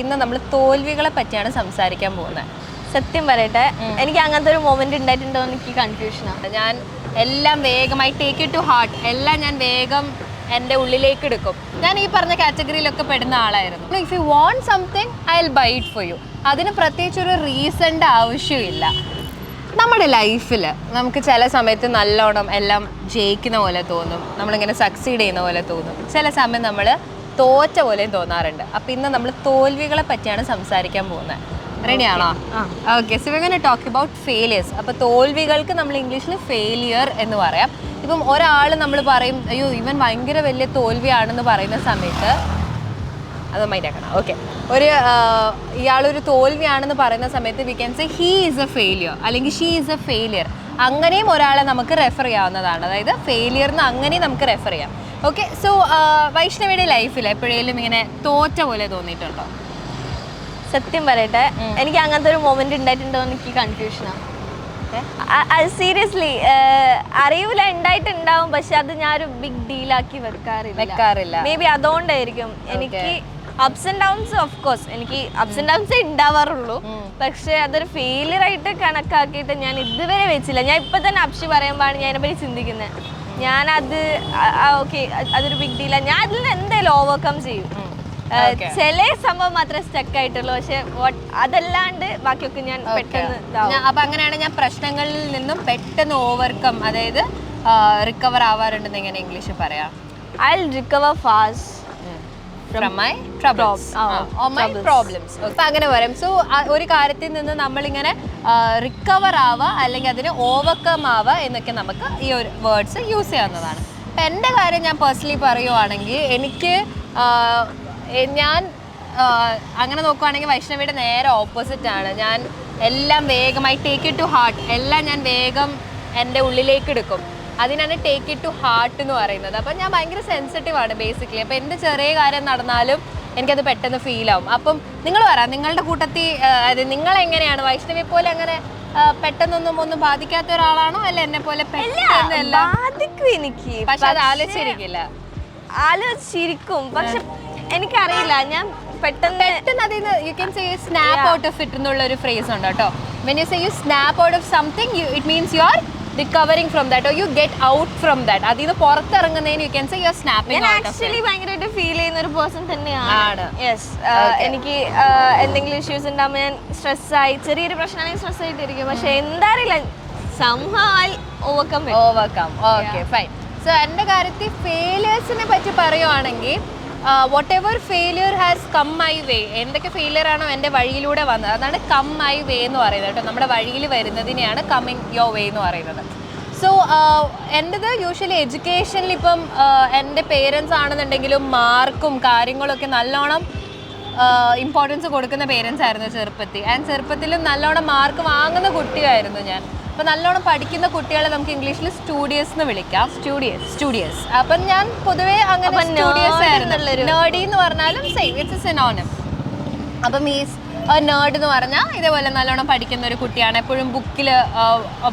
ഇന്ന് നമ്മൾ തോൽവികളെ പറ്റിയാണ് സംസാരിക്കാൻ പോകുന്നത്. സത്യം പറയട്ടെ എനിക്ക് അങ്ങനത്തെ ഒരു മൊമെന്റ് ഉണ്ടായിട്ടുണ്ടോ എനിക്ക് കൺഫ്യൂഷനാണ് ഞാൻ എല്ലാം വേഗമായി ടേക്ക് ഇറ്റ് ടു ഹാർട്ട് എല്ലാം ഞാൻ വേഗം എന്റെ ഉള്ളിലേക്ക് എടുക്കും. ഞാൻ ഈ പറഞ്ഞ കാറ്റഗറിയിലൊക്കെ പെടുന്ന ആളായിരുന്നു. If you want something I will buy it for you അതിന് പ്രത്യേകിച്ച് ഒരു റീസണിന്റെ ആവശ്യമില്ല. നമ്മുടെ ലൈഫിൽ നമുക്ക് ചില സമയത്ത് നല്ലോണം എല്ലാം ജയിക്കുന്ന പോലെ തോന്നും. നമ്മളിങ്ങനെ സക്സീഡ് ചെയ്യുന്ന പോലെ തോന്നും. ചില സമയം നമ്മൾ തോറ്റ പോലെയും തോന്നാറുണ്ട്. അപ്പം ഇന്ന് നമ്മൾ തോൽവികളെ പറ്റിയാണ് സംസാരിക്കാൻ പോകുന്നത്. റെഡിയാണോ okay so talk about failures അപ്പോൾ തോൽവികൾക്ക് നമ്മൾ ഇംഗ്ലീഷിൽ ഫെയിലിയർ എന്ന് പറയാം. ഇപ്പം ഒരാൾ നമ്മൾ പറയും അയ്യോ ഇവൻ ഭയങ്കര വലിയ തോൽവിയാണെന്ന് പറയുന്ന സമയത്ത് അത് മൈൻഡ് ആക്കണം. ഓക്കെ ഒരു ഇയാളൊരു തോൽവിയാണെന്ന് പറയുന്ന സമയത്ത് we can say he is a failure അല്ലെങ്കിൽ ഷീ ഈസ് എ ഫെയിലിയർ അങ്ങനെയും ഒരാളെ നമുക്ക് റെഫർ ചെയ്യാവുന്നതാണ്. അതായത് ഫെയിലിയർന്ന് അങ്ങനെയും നമുക്ക് റെഫർ ചെയ്യാം. ഓക്കെ സോ വൈഷ്ണവിയുടെ ലൈഫിൽ എപ്പോഴേലും ഇങ്ങനെ തോറ്റ പോലെ തോന്നിയിട്ടുണ്ടോ? സത്യം പറയട്ടെ എനിക്ക് അങ്ങനത്തെ ഒരു മൊമെന്റ് ഉണ്ടായിട്ടുണ്ടോ എനിക്ക് കൺഫ്യൂഷനാണ് സീരിയസ്ലി അറിയൂല ഉണ്ടായിട്ടുണ്ടാവും പക്ഷെ അത് ഞാൻ ഒരു ബിഗ് ഡീലാക്കി വെക്കാറില്ല. വെക്കാറില്ല. മേ ബി അതുകൊണ്ടായിരിക്കും എനിക്ക് ups and downs of course എനിക്ക് അപ്സ് ആൻഡ് ഡൗൺസ് ഉണ്ടാവാറുള്ളൂ. പക്ഷെ അതൊരു ഫെയിലിയർ ആയിട്ട് കണക്കാക്കിയിട്ട് ഞാൻ ഇതുവരെ വെച്ചില്ല. ഞാൻ ഇപ്പൊ തന്നെ അപ്ഷി പറയുമ്പോഴാണ് ഞാൻ അതിനെപ്പറ്റി ചിന്തിക്കുന്നത് ഞാനത് ഓക്കെ അതൊരു ബിഗ് ഡീലാണ് ഞാൻ അതിൽ നിന്ന് എന്തായാലും ഓവർകം ചെയ്യും. ചില സംഭവം മാത്രമേ സ്റ്റക്ക് ആയിട്ടുള്ളൂ. പക്ഷെ അതല്ലാണ്ട് ബാക്കിയൊക്കെ ഞാൻ പെട്ടെന്ന് അപ്പൊ അങ്ങനെയാണ് ഞാൻ പ്രശ്നങ്ങളിൽ നിന്നും പെട്ടെന്ന് ഓവർകം അതായത് റിക്കവർ ആവാറുണ്ടെന്ന് എങ്ങനെ ഇംഗ്ലീഷ് പറയാം? I recover fast from my problems അപ്പൊ അങ്ങനെ പറയാം സോ ഒരു കാര്യത്തിൽ നിന്ന് നമ്മളിങ്ങനെ റിക്കവർ ആവുക അല്ലെങ്കിൽ അതിന് ഓവർകം ആവുക എന്നൊക്കെ നമുക്ക് ഈ ഒരു വേർഡ്സ് യൂസ് ചെയ്യാവുന്നതാണ്. അപ്പം എന്റെ കാര്യം ഞാൻ പേഴ്സണലി പറയുവാണെങ്കിൽ എനിക്ക് ഞാൻ അങ്ങനെ നോക്കുവാണെങ്കിൽ വൈഷ്ണവിയുടെ നേരെ ഓപ്പോസിറ്റ് ആണ്. ഞാൻ എല്ലാം വേഗമായി ടേക്ക് ഇറ്റ് ടു ഹാർട്ട് എല്ലാം ഞാൻ വേഗം എന്റെ ഉള്ളിലേക്ക് എടുക്കും. അതിനാണ് ടേക്ക് ഇറ്റ് ടു ഹാർട്ട് എന്ന് പറയുന്നത്. അപ്പം ഞാൻ ഭയങ്കര സെൻസിറ്റീവ് ആണ് ബേസിക്കലി അപ്പം എന്ത് ചെറിയ കാര്യം നടന്നാലും എനിക്കത് പെട്ടെന്ന് ഫീൽ ആവും. അപ്പം നിങ്ങൾ പറ നിങ്ങളുടെ കൂട്ടത്തിൽ അതായത് നിങ്ങൾ എങ്ങനെയാണ്? വൈഷ്ണവി പോലെ അങ്ങനെ പെട്ടെന്നൊന്നും ഒന്നും ബാധിക്കാത്ത ഒരാളാണോ? അല്ല എന്നെ പോലെ ബാധിക്കും എനിക്ക്. പക്ഷെ അത് ആലോചിച്ചിരിക്കില്ല. ആലോചിച്ചിരിക്കും. പക്ഷെ എനിക്കറിയില്ല. ഞാൻ പെട്ടെന്ന് പെട്ടെന്ന് അതിൽ നിന്ന് you can say snap out of it എന്നുള്ള ഒരു ഫ്രേസ് ഉണ്ട് കേട്ടോ when you say you snap out of something it means you are recovering from that or you get out from that അതിൽ നിന്ന് പുറത്തിറങ്ങുന്നതിന് you can say you snap snapping actually ഭയങ്കരമായിട്ട് feel ചെയ്യുന്ന ഒരു person. തന്നെയാണ്. Yes എനിക്ക് എന്തെങ്കിലും issues ഉണ്ടാകുമ്പോൾ ഞാൻ സ്ട്രെസ്സായി ചെറിയൊരു പ്രശ്നമാണെങ്കിൽ സ്ട്രെസ് ആയിട്ടിരിക്കും. പക്ഷെ എന്താ അറിയില്ല സംഭവം overcome overcome okay fine so എന്റെ കാര്യത്തിൽ ഫെയിലിയേഴ്സിനെ പറ്റി പറയുവാണെങ്കിൽ what ever failure has come my way എന്തൊക്കെ ഫെയിലിയർ ആണോ എന്റെ വഴിയിലൂടെ വന്നത്? അതാണ് കം മൈ വേ എന്ന് പറയുന്നത് കേട്ടോ. നമ്മുടെ വഴിയിൽ വരുന്നതിനെയാണ് കമ്മിങ് യോ വേ എന്ന് പറയുന്നത്. സോ എന്റെത് യൂഷ്വലി എഡ്യൂക്കേഷനിൽ ഇപ്പം എന്റെ പേരൻസ് ആണെന്നുണ്ടെങ്കിലും മാർക്കും കാര്യങ്ങളൊക്കെ നല്ലോണം ഇമ്പോർട്ടൻസ് കൊടുക്കുന്ന പേരൻസ് ആയിരുന്നു ചെറുപ്പത്തിൽ. ആൻഡ് ചെറുപ്പത്തിലും നല്ലോണം മാർക്ക് വാങ്ങുന്ന കുട്ടിയായിരുന്നു ഞാൻ. അപ്പോൾ നല്ലോണം പഠിക്കുന്ന കുട്ടികളെ നമുക്ക് ഇംഗ്ലീഷിൽ സ്റ്റുഡിയസ് എന്ന് വിളിക്കാം. സ്റ്റുഡിയസ് സ്റ്റുഡിയസ് അപ്പം ഞാൻ പൊതുവേ അങ്ങനെ അപ്പം സ്റ്റുഡിയസ് ആയിരുന്നു. എന്ന് പറഞ്ഞാലും സെയിം ഇറ്റ്സ് എ സിനോണിം അപ്പം ഈ നേർഡ് എന്ന് പറഞ്ഞാൽ ഇതേപോലെ നല്ലോണം പഠിക്കുന്ന ഒരു കുട്ടിയാണ്. എപ്പോഴും ബുക്കിൽ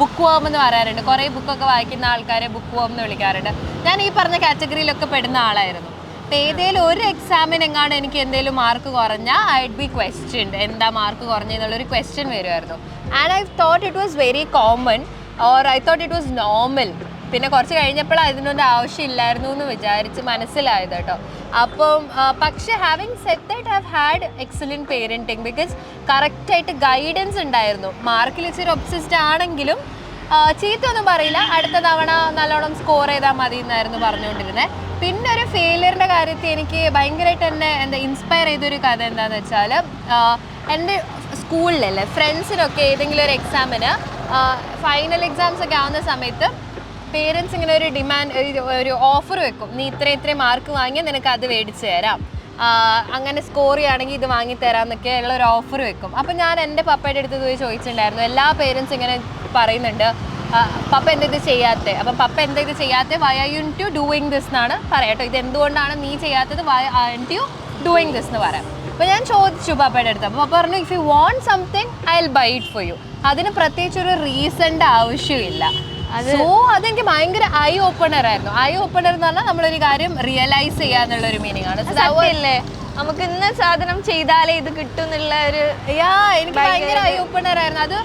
ബുക്ക് വേം എന്ന് പറയാറുണ്ട്. കുറേ ബുക്കൊക്കെ വായിക്കുന്ന ആൾക്കാരെ ബുക്ക് വേം എന്ന് വിളിക്കാറുണ്ട്. ഞാൻ ഈ പറഞ്ഞ കാറ്റഗറിയിലൊക്കെ പെടുന്ന ആളായിരുന്നു. അപ്പം ഏതെങ്കിലും ഒരു എക്സാമിനെങ്ങാണ്ട് എനിക്ക് എന്തെങ്കിലും മാർക്ക് കുറഞ്ഞാൽ ഐഡ് ബി ക്വസ്റ്റ്യൻ എന്താ മാർക്ക് കുറഞ്ഞെന്നുള്ളൊരു ക്വസ്റ്റ്യൻ വരുമായിരുന്നു and I thought it was very common or I thought it was normal പിന്നെ കുറച്ച് കഴിഞ്ഞപ്പോൾ അതിനൊന്നും ആവശ്യമില്ലായിരുന്നു എന്ന് വിചാരിച്ച് മനസ്സിലായത് കേട്ടോ. അപ്പം പക്ഷേ having set that have had excellent parenting because കറക്റ്റായിട്ട് ഗൈഡൻസ് ഉണ്ടായിരുന്നു. മാർക്കിൽ ഇച്ചിരി ഒബ്സിസ്റ്റ് ആണെങ്കിലും ചീത്ത ഒന്നും പറയില്ല. അടുത്ത തവണ നല്ലോണം സ്കോർ ചെയ്താൽ മതി എന്നായിരുന്നു പറഞ്ഞുകൊണ്ടിരുന്നത് പിന്നെ ഒരു ഫെയിലിയറിന്റെ കാര്യത്തിൽ എനിക്ക് ഭയങ്കരമായിട്ട് എന്നെ എന്താ ഇൻസ്പയർ ചെയ്തൊരു കഥ എന്താണെന്ന് വെച്ചാൽ എന്റെ സ്കൂളിലല്ലേ? ഫ്രണ്ട്സിനൊക്കെ ഏതെങ്കിലും ഒരു എക്സാമിന് ഫൈനൽ എക്സാംസ് ഒക്കെ ആവുന്ന സമയത്ത് പേരൻസ് ഇങ്ങനെ ഒരു ഡിമാൻഡ് ഒരു ഓഫർ വെക്കും. നീ ഇത്ര ഇത്രയും മാർക്ക് വാങ്ങിയാൽ നിനക്ക് അത് മേടിച്ച് തരാം. അങ്ങനെ സ്കോർ ചെയ്യുകയാണെങ്കിൽ ഇത് വാങ്ങി തരാമെന്നൊക്കെ ഉള്ള ഒരു ഓഫർ വെക്കും. അപ്പം ഞാൻ എന്റെ പപ്പയുടെ അടുത്ത് പോയി ചോദിച്ചിട്ടുണ്ടായിരുന്നു. എല്ലാ പേരൻസ് ഇങ്ങനെ പറയുന്നുണ്ട്. പപ്പ എന്താ ഇത് ചെയ്യാത്തത് അപ്പം പപ്പ എന്താ ഇത് ചെയ്യാത്തത് why are you to doing this എന്നാണ് പറയാം കേട്ടോ ഇത് എന്തുകൊണ്ടാണ് നീ ചെയ്യാത്തത്? Why are you doing this എന്ന് പറയാം. അപ്പോൾ ഞാൻ ചോദിച്ചു പാപ്പയുടെ അടുത്ത്. അപ്പോൾ പാപ്പ പറഞ്ഞു if you want something I will buy it for you അതിന് പ്രത്യേകിച്ച് ഒരു റീസണിന്റെ ആവശ്യമില്ല. സോ അതെനിക്ക് ഭയങ്കര ഐ ഓപ്പണർ ആയിരുന്നു. ഐ ഓപ്പണർ എന്ന് പറഞ്ഞാൽ നമ്മളൊരു കാര്യം റിയലൈസ് ചെയ്യാന്നുള്ള ഒരു മീനിങ് ആണ് സത്യല്ലേ? നമുക്ക് ഇന്ന സാധനം ചെയ്താലേ ഇത് കിട്ടും എന്നുള്ള ഒരു യാ എനിക്ക് ഭയങ്കര ഐ ഓപ്പണർ ആയിരുന്നു. അത്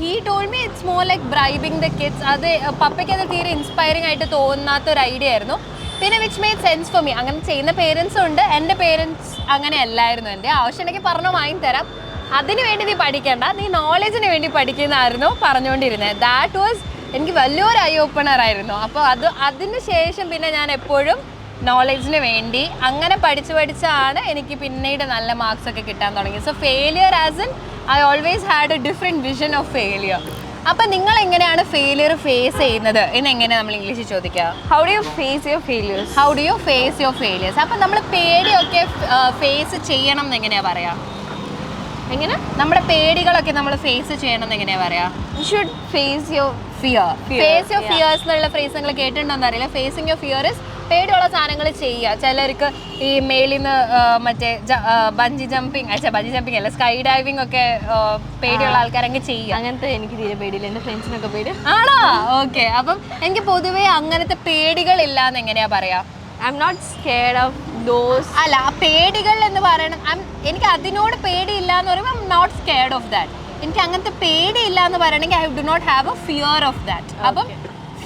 he told me it's more like bribing the kids അത് പപ്പയ്ക്ക് അത് തീരെ ഇൻസ്പയറിംഗ് ആയിട്ട് തോന്നാത്ത ഒരു ഐഡിയ ആയിരുന്നു. പിന്നെ which made sense for me അങ്ങനെ ചെയ്യുന്ന പേരൻസും ഉണ്ട്. എന്റെ പേരൻസ് അങ്ങനെ അല്ലായിരുന്നു എന്റെ ആവശ്യമുണ്ടെങ്കിൽ പറഞ്ഞു വാങ്ങി തരാം. അതിനു വേണ്ടി നീ പഠിക്കേണ്ട. നീ നോളജിന് വേണ്ടി പഠിക്കുന്നതായിരുന്നു പറഞ്ഞുകൊണ്ടിരുന്നത് ദാറ്റ് വാസ് എനിക്ക് വലിയൊരു ഐ ഓപ്പണർ ആയിരുന്നു. അപ്പോൾ അത് അതിന് ശേഷം പിന്നെ ഞാൻ എപ്പോഴും നോളജിന് വേണ്ടി അങ്ങനെ പഠിച്ചു പഠിച്ചാണ് എനിക്ക് പിന്നീട് നല്ല മാർക്സ് ഒക്കെ കിട്ടാൻ തുടങ്ങി so failure as in I always had a different vision of failure അപ്പം നിങ്ങൾ എങ്ങനെയാണ് ഫെയിലിയർ ഫേസ് ചെയ്യുന്നത്? എന്ന് എങ്ങനെ നമ്മൾ ഇംഗ്ലീഷിൽ ചോദിക്കുക? How do you face your failures how do you face your failures അപ്പം നമ്മൾ പേടിയൊക്കെ ഫേസ് ചെയ്യണം എന്ന് എങ്ങനെയാണ് പറയാ? എങ്ങനെ? നമ്മുടെ പേടികളൊക്കെ നമ്മൾ ഫേസ് ചെയ്യണം എന്ന് എങ്ങനെയാ പറയാ? You should face your fear face your fears എന്നുള്ള ഫ്രേസ് നിങ്ങൾ കേട്ടിട്ടുണ്ടോ എന്നറിയില്ല ഫേസിങ് യുവർ ഫിയർ ഇസ് പേടിയുള്ള സാധനങ്ങൾ ചെയ്യുക. ചിലർക്ക് ഈ മേളിൽ നിന്ന് മറ്റേ ബഞ്ചി ജമ്പിങ് അച്ഛാ ബഞ്ചി ജമ്പിങ് അല്ല? സ്കൈ ഡൈവിംഗ് ഒക്കെ പേടിയുള്ള ആൾക്കാരങ്ങ് ചെയ്യുക. അങ്ങനത്തെ എനിക്ക് തീരെ പേടിയില്ല. എന്റെ ഫ്രണ്ട്സിനൊക്കെ പേടി. ആണോ? ഓക്കെ. അപ്പം എനിക്ക് പൊതുവേ അങ്ങനത്തെ പേടികൾ ഇല്ല എന്ന് എങ്ങനെയാ പറയാ? I'm not scared of those അല്ല പേടികൾ എന്ന് പറയണം എനിക്ക് അതിനോട് പേടിയില്ല എന്ന് പറയുമ്പോൾ I'm not scared of that എനിക്ക് അങ്ങനത്തെ പേടിയില്ല എന്ന് പറയണമെങ്കിൽ I do not have a fear of that അപ്പം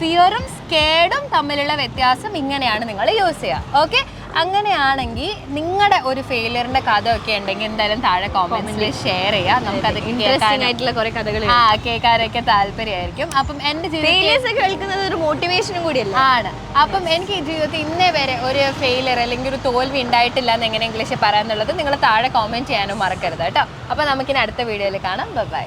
ഫിയറും സ്കേഡും തമ്മിലുള്ള വ്യത്യാസം ഇങ്ങനെയാണ് നിങ്ങൾ യൂസ് ചെയ്യുക. ഓക്കെ അങ്ങനെയാണെങ്കിൽ നിങ്ങളുടെ ഒരു ഫെയിലിയറിന്റെ കഥ ഒക്കെ ഉണ്ടെങ്കിൽ എന്തായാലും താഴെ കോമെന്റ്സിൽ ഷെയർ ചെയ്യാം. നമുക്കത് ഇൻട്രസ്റ്റിംഗ് ആയിട്ടുള്ള കുറെ കഥകൾ ആ കേൾക്കാനൊക്കെ താല്പര്യമായിരിക്കും. അപ്പം എന്റെ ഫെയിലിയേഴ്സ് കേൾക്കുന്നത് ഒരു മോട്ടിവേഷനും കൂടിയല്ല? ആണ്. അപ്പം എനിക്ക് ഈ ജീവിതത്തിൽ ഇന്നേ വരെ ഒരു ഫെയിലിയർ അല്ലെങ്കിൽ ഒരു തോൽവി ഉണ്ടായിട്ടില്ല എന്ന് എങ്ങനെ ഇംഗ്ലീഷിൽ പറയാന്നുള്ളത് നിങ്ങൾ താഴെ കോമെന്റ് ചെയ്യാനും മറക്കരുത് കേട്ടോ. അപ്പം നമുക്കിനി അടുത്ത വീഡിയോയിൽ കാണാം. ബൈ